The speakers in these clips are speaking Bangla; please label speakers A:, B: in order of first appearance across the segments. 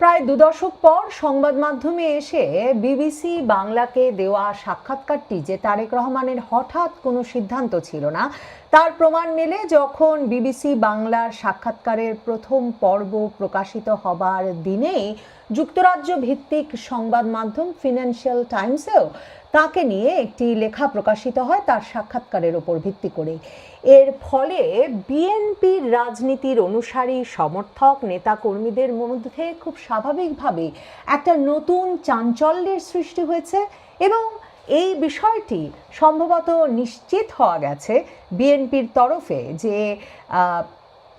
A: প্রায় দু দশক পর সংবাদ মাধ্যমে এসে বিবিসি বাংলাকে দেওয়া সাক্ষাৎকারটি যে তারেক রহমানের হঠাৎ কোনো সিদ্ধান্ত ছিল না, তার প্রমাণ মেলে যখন বিবিসি বাংলার সাক্ষাৎকারের প্রথম পর্ব প্রকাশিত হবার দিনেই যুক্তরাজ্য ভিত্তিক সংবাদ মাধ্যম ফিনান্সিয়াল টাইমসেও তাকে নিয়ে একটি লেখা প্রকাশিত হয় তার সাক্ষাৎকারের ওপর ভিত্তি করে। এর ফলে বিএনপির রাজনীতির অনুসারী, সমর্থক, নেতাকর্মীদের মধ্যে খুব স্বাভাবিকভাবে একটা নতুন চাঞ্চল্যের সৃষ্টি হয়েছে এবং এই বিষয়টি সম্ভবত নিশ্চিত হওয়া গেছে বিএনপির তরফে যে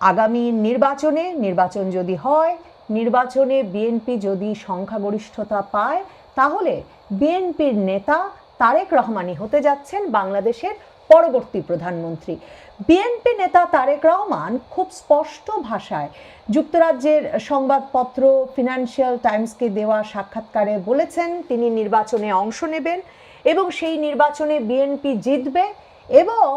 A: আগামী নির্বাচনে, নির্বাচন যদি হয়, নির্বাচনে বিএনপি যদি সংখ্যাগরিষ্ঠতা পায় তাহলে বিএনপির নেতা তারেক রহমানই হতে যাচ্ছেন বাংলাদেশের পরবর্তী প্রধানমন্ত্রী। বিএনপি নেতা তারেক রহমান খুব স্পষ্ট ভাষায় যুক্তরাজ্যের সংবাদপত্র ফিনান্সিয়াল টাইমসকে দেওয়া সাক্ষাৎকারে বলেছেন, তিনি নির্বাচনে অংশ নেবেন এবং সেই নির্বাচনে বিএনপি জিতবে এবং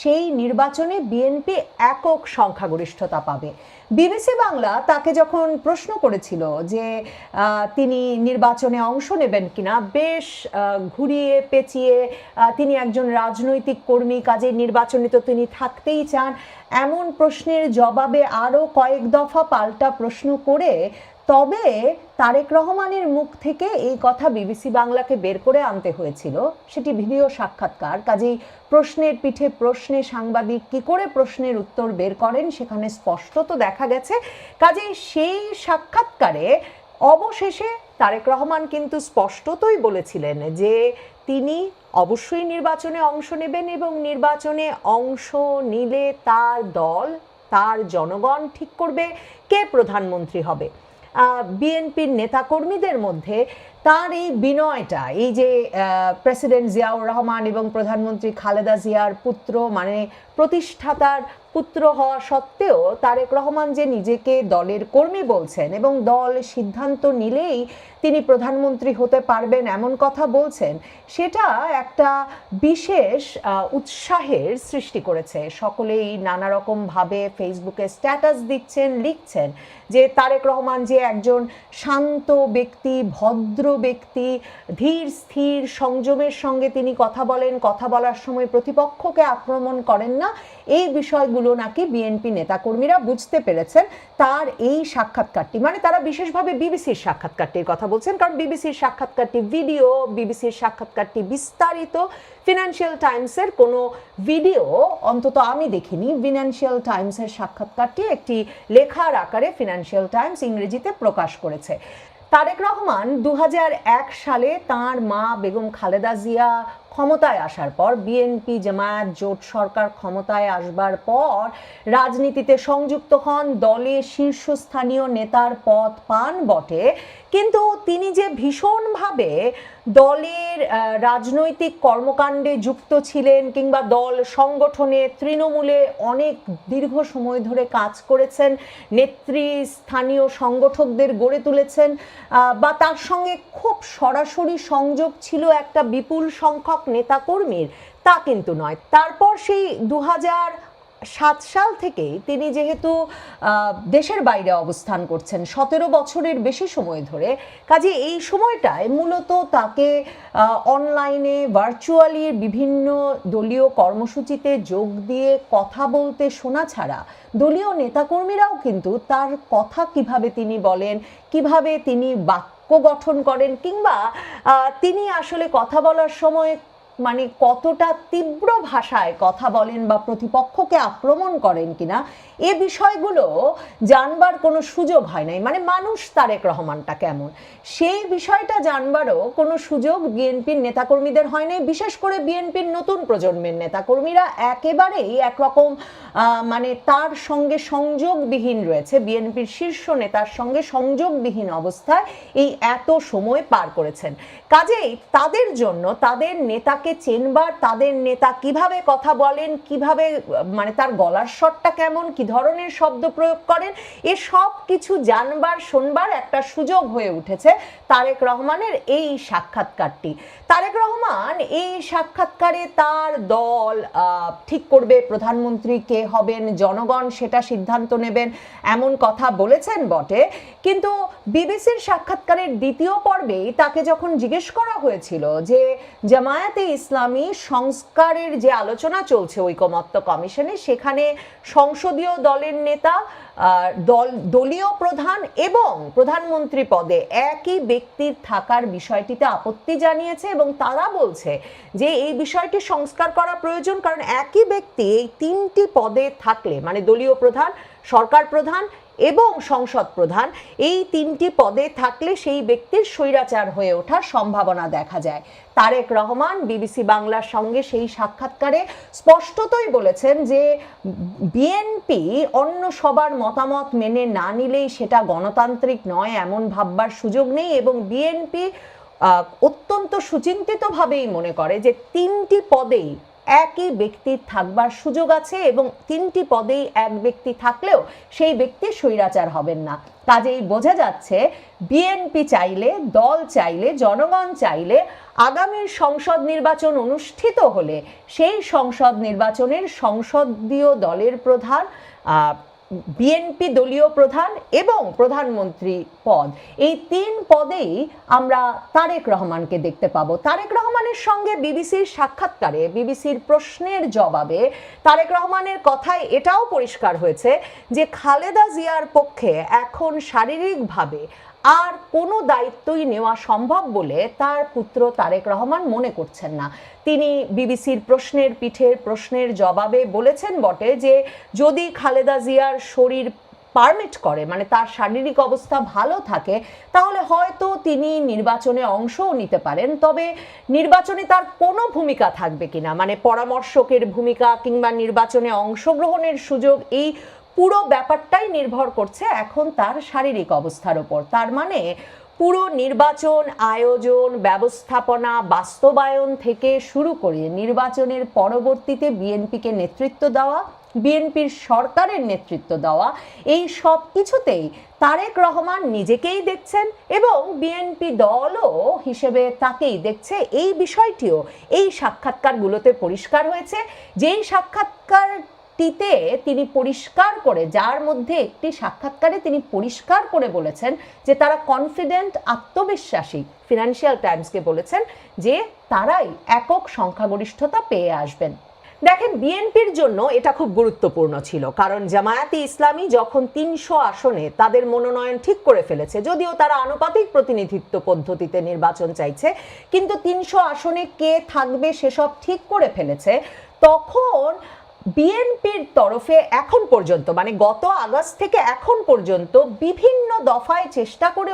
A: সেই নির্বাচনে বিএনপি একক সংখ্যাগরিষ্ঠতা পাবে। বিবিসি বাংলা তাকে যখন প্রশ্ন করেছিল যে তিনি নির্বাচনে অংশ নেবেন কিনা, বেশ ঘুরিয়ে পেঁচিয়ে তিনি একজন রাজনৈতিক কর্মী কাজে নির্বাচনে তো তিনি থাকতেই চান, এমন প্রশ্নের জবাবে আরও কয়েক দফা পাল্টা প্রশ্ন করে তবে তারেক রহমানের মুখ থেকে এই কথা বিবিসি বাংলাকে বের করে আনতে হয়েছিল, সেটি ভিডিও সাক্ষাৎকার। কাজেই প্রশ্নের পিঠে প্রশ্নে সাংবাদিক কি করে প্রশ্নের উত্তর বের করেন সেখানে স্পষ্টত দেখা গেছে। কাজেই সেই সাক্ষাৎকারে অবশেষে তারেক রহমান কিন্তু স্পষ্টতই বলেছিলেন যে তিনি অবশ্যই নির্বাচনে অংশ নেবেন এবং নির্বাচনে অংশ নিলে তার দল, তার জনগণ ঠিক করবে, কে প্রধানমন্ত্রী হবে। বিএনপির নেতাকর্মীদের মধ্যে তার এই বিনয়টা, এই যে প্রেসিডেন্ট জিয়াউর রহমান এবং প্রধানমন্ত্রী খালেদা জিয়ার পুত্র মানে প্রতিষ্ঠাতার পুত্র হওয়া সত্ত্বেও তারেক রহমান যে নিজেকে দলের কর্মী বলছেন এবং দল সিদ্ধান্ত নিলেই তিনি প্রধানমন্ত্রী হতে পারবেন এমন কথা বলছেন, সেটা একটা বিশেষ উৎসাহের সৃষ্টি করেছে। সকলেই নানা রকমভাবে ফেসবুকে স্ট্যাটাস দিচ্ছেন, লিখছেন যে তারেক রহমান যে একজন শান্ত ব্যক্তি, ভদ্র ব্যক্তি, ধীর, স্থির, সংযমের সঙ্গে তিনি কথা বলেন, কথা বলার সময় প্রতিপক্ষকে আক্রমণ করেন না, এই বিষয়গুলো নাকি বিএনপি নেতাকর্মীরা বুঝতে পেরেছেন তার এই সাক্ষাৎকারটি। মানে তারা বিশেষভাবে বিবিসির সাক্ষাৎকারটির কথা বলছেন, কারণ বিবিসির সাক্ষাৎকারটি ভিডিও বিবিসির সাক্ষাৎকারটি বিস্তারিত। ফিনান্সিয়াল টাইমসের কোনো ভিডিও অন্তত আমি দেখিনি। ফিনান্সিয়াল টাইমসের সাক্ষাৎকারটি একটি লেখার আকারে ফিনান্সিয়াল টাইমস ইংরেজিতে প্রকাশ করেছে। তারেক রহমান দু হাজার এক সালে তার মা বেগম খালেদা জিয়া ক্ষমতায় আসার পর বিএনপি জামায়াত, জোট সরকার ক্ষমতায় আসবার পর রাজনীতিতে সংযুক্ত হন, দলে শীর্ষস্থানীয় নেতার পদ পান বটে। কিন্তু তিনি যে ভীষণভাবে দলের রাজনৈতিক কর্মকাণ্ডে যুক্ত ছিলেন কিংবা দল সংগঠনে তৃণমূলে অনেক দীর্ঘ সময় ধরে কাজ করেছেন, নেত্রী, স্থানীয় সংগঠকদের গড়ে তুলেছেন বা তার সঙ্গে খুব সরাসরি সংযোগ ছিল একটা বিপুল সংখ্যক নেতাকর্মীর, তা কিন্তু নয়। তারপর সেই দু সাত সাল থেকেই তিনি যেহেতু দেশের বাইরে অবস্থান করছেন, সতেরো বছরের বেশি সময় ধরে। কাজে এই সময়টায় মূলত তাকে অনলাইনে ভার্চুয়ালি বিভিন্ন দলীয় কর্মসূচিতে যোগ দিয়ে কথা বলতে শোনা ছাড়া দলীয় নেতাকর্মীরাও কিন্তু তার কথা কীভাবে তিনি বলেন, কীভাবে তিনি বাক্য গঠন করেন কিংবা তিনি আসলে কথা বলার সময় মানে কতটা তীব্র ভাষায় কথা বলেন বা প্রতিপক্ষকে আক্রমণ করেন কিনা, এ বিষয়গুলো জানবার কোনো সুযোগ হয় নাই। মানে মানুষ তারেক রহমানটা কেমন? সেই বিষয়টা জানবারও কোনো সুযোগ বিএনপির নেতাকর্মীদের হয় নাই। বিশেষ করে বিএনপির নতুন প্রজন্মের নেতাকর্মীরা একেবারেই একরকম মানে তার সঙ্গে সংযোগবিহীন রয়েছে। বিএনপির শীর্ষ নেতার সঙ্গে সংযোগবিহীন অবস্থায় এই এত সময় পার করেছেন। কাজেই তাদের জন্য, তাদের নেতাকে তাকে চেনবার, তাদের নেতা কীভাবে কথা বলেন, কীভাবে মানে তার গলার স্বরটা কেমন, কি ধরনের শব্দ প্রয়োগ করেন, এ সব কিছু জানবার, শোনবার একটা সুযোগ হয়ে উঠেছে তারেক রহমানের এই সাক্ষাৎকারটি। তারেক রহমান এই সাক্ষাৎকারে তার দল ঠিক করবে, প্রধানমন্ত্রী কে হবেন, জনগণ সেটা সিদ্ধান্ত নেবেন, এমন কথা বলেছেন বটে। কিন্তু বিবিসির সাক্ষাৎকারের দ্বিতীয় পর্বেই তাকে যখন জিজ্ঞেস করা হয়েছিল যে, জামায়াতে ইসলামী সংস্কারের যে আলোচনা চলছে ঐকমত্য কমিশনে সেখানে সংসদীয় দলের নেতা দল, দলীয় প্রধান এবং প্রধানমন্ত্রী পদে একই ব্যক্তির থাকার বিষয়টিতে আপত্তি জানিয়েছে এবং তারা বলছে যে এই বিষয়টি সংস্কার করা প্রয়োজন, কারণ একই ব্যক্তি এই তিনটি পদে থাকলে মানে দলীয় প্রধান, সরকার প্রধান এবং সংসদ প্রধান, এই তিনটি পদে থাকলে সেই ব্যক্তির স্বৈরাচার হয়ে ওঠার সম্ভাবনা দেখা যায়। তারেক রহমান বিবিসি বাংলার সঙ্গে সেই সাক্ষাৎকারে স্পষ্টতই বলেছেন যে বিএনপি অন্য সবার মতামত মেনে না নিলেই সেটা গণতান্ত্রিক নয়, এমন ভাববার সুযোগ নেই এবং বিএনপি অত্যন্ত সুচিন্তিতভাবেই মনে করে যে তিনটি পদেই একই ব্যক্তির থাকবার সুযোগ আছে এবং তিনটি পদেই এক ব্যক্তি থাকলেও সেই ব্যক্তি স্বৈরাচার হবেন না। কাজেই বোঝা যাচ্ছে বিএনপি চাইলে, দল চাইলে, জনগণ চাইলে আগামীর সংসদ নির্বাচন অনুষ্ঠিত হলে সেই সংসদ নির্বাচনের সংসদীয় দলের প্রধান বিএনপি দলীয় প্রধান এবং প্রধানমন্ত্রী পদ। এই তিন পদেই আমরা তারেক রহমানকে দেখতে পাবো। তারেক রহমানের সঙ্গে বিবিসির সাক্ষাৎকারে, বিবিসির প্রশ্নের জবাবে তারেক রহমানের কথায় এটাও পরিষ্কার হয়েছে যে খালেদা জিয়ার পক্ষে এখন শারীরিকভাবে আর কোনো দায়িত্বই নেওয়া সম্ভব বলে তার পুত্র তারেক রহমান মনে করছেন না। তিনি বিবিসির প্রশ্নের পিঠের প্রশ্নের জবাবে বলেছেন বটে যে, যদি খালেদা জিয়ার শরীর পারমিট করে মানে তার শারীরিক অবস্থা ভালো থাকে, তাহলে হয়তো তিনি নির্বাচনে অংশও নিতে পারেন। তবে নির্বাচনে তার কোনো ভূমিকা থাকবে কিনা? মানে পরামর্শকের ভূমিকা কিংবা নির্বাচনে অংশগ্রহণের সুযোগ এই পুরো ব্যাপারটাই নির্ভর করছে এখন তার শারীরিক অবস্থার ওপর তার মানে পুরো নির্বাচন, আয়োজন, ব্যবস্থাপনা, বাস্তবায়ন থেকে শুরু করে নির্বাচনের পরবর্তীতে বিএনপিকে নেতৃত্ব দেওয়া, বিএনপির সরকারের নেতৃত্ব দেওয়া, এই সব কিছুতেই তারেক রহমান নিজেকেই দেখছেন এবং বিএনপি দলও হিসেবে তাকেই দেখছে। এই বিষয়টিও এই সাক্ষাৎকারগুলোতে পরিষ্কার হয়েছে। যেই সাক্ষাৎকার টিতে তিনি পরিষ্কার করে, যার মধ্যে একটি সাক্ষাৎকারে তিনি পরিষ্কার করে বলেছেন যে তারা কনফিডেন্ট আত্মবিশ্বাসী ফিনান্সিয়াল টাইমসকে বলেছেন যে তারাই একক সংখ্যাগরিষ্ঠতা পেয়ে আসবেন। দেখেন বিএনপির জন্য এটা খুব গুরুত্বপূর্ণ ছিল, কারণ জামায়াতে ইসলামী যখন তিনশো আসনে তাদের মনোনয়ন ঠিক করে ফেলেছে, যদিও তারা আনুপাতিক প্রতিনিধিত্ব পদ্ধতিতে নির্বাচন চাইছে, কিন্তু তিনশো আসনে কে থাকবে সেসব ঠিক করে ফেলেছে, তখন বিএনপির তরফে এখন পর্যন্ত মানে গত আগস্ট থেকে এখন পর্যন্ত বিভিন্ন দফায় চেষ্টা করে